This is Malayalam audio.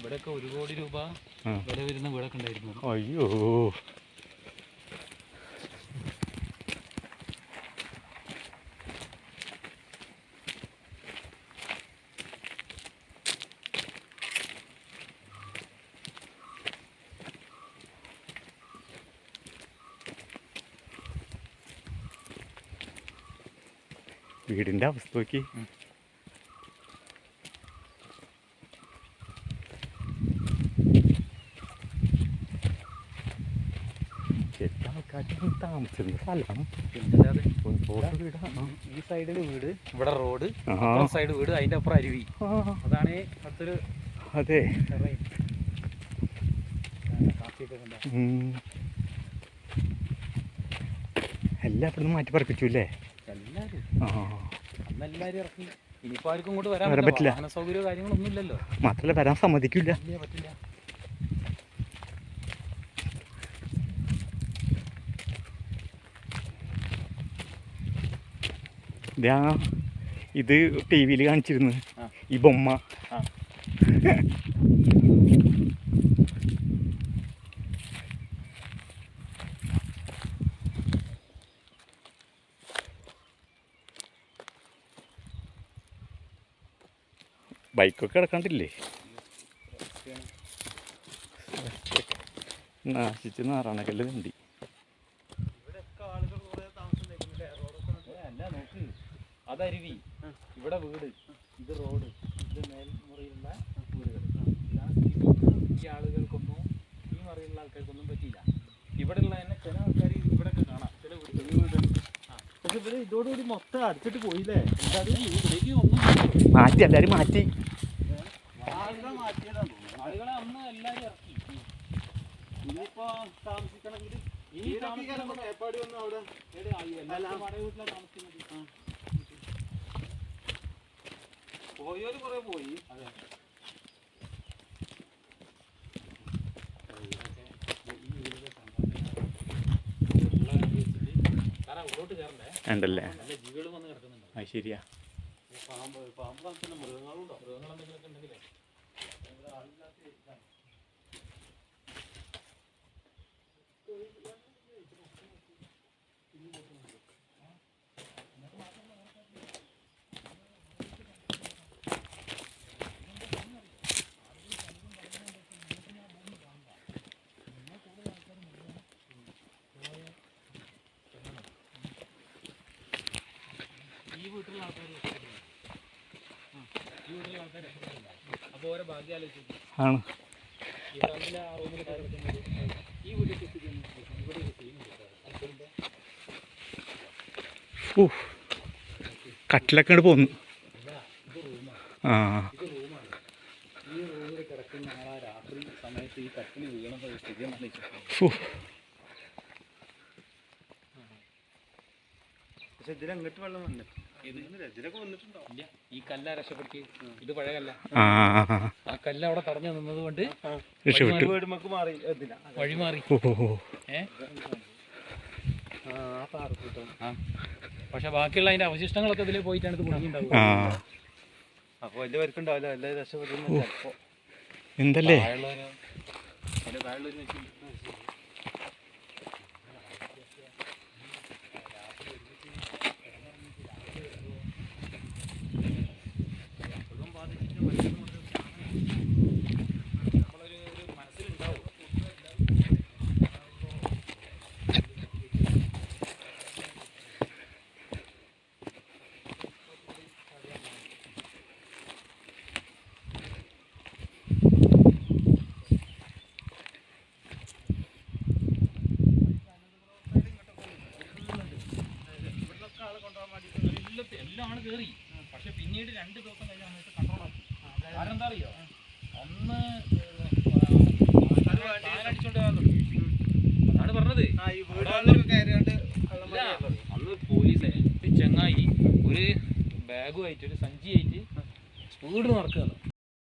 ഇവിടെയൊക്കെ ഒരു കോടി രൂപ. വില വരുന്ന വീടൊക്കെ ഉണ്ടായിരുന്നു. അയ്യോ. വീടിന്റെ അവസ്ഥ നോക്കി. ശരിക്കും ആൾക്കാർക്ക് താമസിക്കുന്ന സ്ഥലമാണ്. ഈ സൈഡിൽ വീട് ഇവിടെ റോഡ്. സൈഡ് വീട് അതിന്റെ അപ്പുറം അരുവി. അതാണ് അടുത്തൊരു അതെ? എല്ലാം ഇവിടുന്ന് മാറ്റി പറപ്പിച്ചു അല്ലേ? ഇനിയിപ്പോ ആർക്കും ഇങ്ങോട്ട് വരാൻ പറ്റില്ല. സൗകര്യമോ കാര്യങ്ങളൊന്നും ഇല്ലല്ലോ. മാത്രല്ല വരാൻ സമ്മതിക്കില്ല പറ്റില്ല. ഇതാ ഇത് ടി വിയിൽ കാണിച്ചിരുന്നു. ഈ ബൊമ്മ. ബൈക്കൊക്കെ കിടക്കണ്ടില്ലേ? നാശിച്ച് നാറാണക്കല്ല് വണ്ടി അല്ല നോക്ക് അതരുവി ഇവിടെ വീട് ഇത് റോഡ് ഇത് മേൽമുറിയുള്ള വീടുകൾ. ഈ ആളുകൾക്കൊന്നും ഈ മറിയുള്ള ആൾക്കാർക്കൊന്നും പറ്റിയില്ല. ഇവിടെയുള്ള തന്നെ ചില ആൾക്കാർ ഇവിടെയൊക്കെ കാണാം. ചില വീടുകൾ. പക്ഷെ ഇവർ ഇതോടുകൂടി മൊത്തം അടിച്ചിട്ട് പോയില്ലേ? എന്താ ഇവിടേക്ക് ഒന്നും മാറ്റി എല്ലാരും മാറ്റി. ആളുകളെ മാറ്റിയതാണ് ആളുകളെ അന്ന് എല്ലാരും ഇറക്കി. ഇനിയിപ്പോ താമസിക്കണമെങ്കിൽ ഈ താമസിക്കാൻ ഏർപ്പാടി ഒന്നും അവിടെ എല്ലാ വാടക വീട്ടിലാണ് താമസിക്കുന്നത്. പോയോര് കുറെ പോയി. അതെ. ഉണ്ടല്ലേ? അത് ശരിയാ. പാമ്പ് പാമ്പ് മൃഗങ്ങളുണ്ടോ? മൃഗങ്ങൾ എന്തെങ്കിലുമൊക്കെ ഉണ്ടെങ്കിലേ. വീട്ടിലുള്ള ആൾക്കാർ ഈ വീട്ടിലുള്ള ആൾക്കാർ അപ്പോൾ ഓരോ ഭാഗ്യം ആലോചിച്ചു ആണ്. ഈ ആ വീട്ടിൽ ഇവിടെ കട്ടിലൊക്കെ അങ്ങോട്ട് പോന്നു. ആ. ഈ റൂമിൽ കിടക്കുന്ന ആളാ രാത്രി സമയത്ത് ഈ കട്ടിൽ വീണ സ്ഥിതി പക്ഷെ ഇതിലങ്ങോട്ട് വെള്ളം വന്നു. ഇതിലൊക്കെ വന്നിട്ടുണ്ടോ? ഇല്ല ഈ കല്ല രക്ഷപ്പെടുത്തി ഇത് പഴയ കല്ല ആ കല്ല് അവിടെ തടഞ്ഞു നിന്നത് കൊണ്ട് രക്ഷപ്പെട്ടു. വീടുമക്ക് മാറി വഴി മാറി. ഏ? പക്ഷെ ബാക്കിയുള്ള അതിന്റെ അവശിഷ്ടങ്ങളൊക്കെ ഇതിൽ പോയിട്ടാണ് ഇത് കുടുങ്ങിണ്ടാവുക. ആ. അപ്പൊ വലിയ പേർക്കുണ്ടാവില്ല എല്ലാ രക്ഷപ്പെടുന്ന. എന്തല്ലേ? എല്ലാം ആണ് കേറി. പക്ഷെ പിന്നീട് രണ്ട് ദിവസം കഴിഞ്ഞ സമയത്ത് കൺട്രോൾ ആക്കി. കാരണം എന്താ അറിയോ അന്ന് അതാണ് പറഞ്ഞത്. അന്ന് പോലീസ് ചെങ്ങായി ഒരു ബാഗുമായിട്ട് ഒരു സഞ്ചിയായിട്ട് സ്പീഡ് നടക്കുകയാണ്.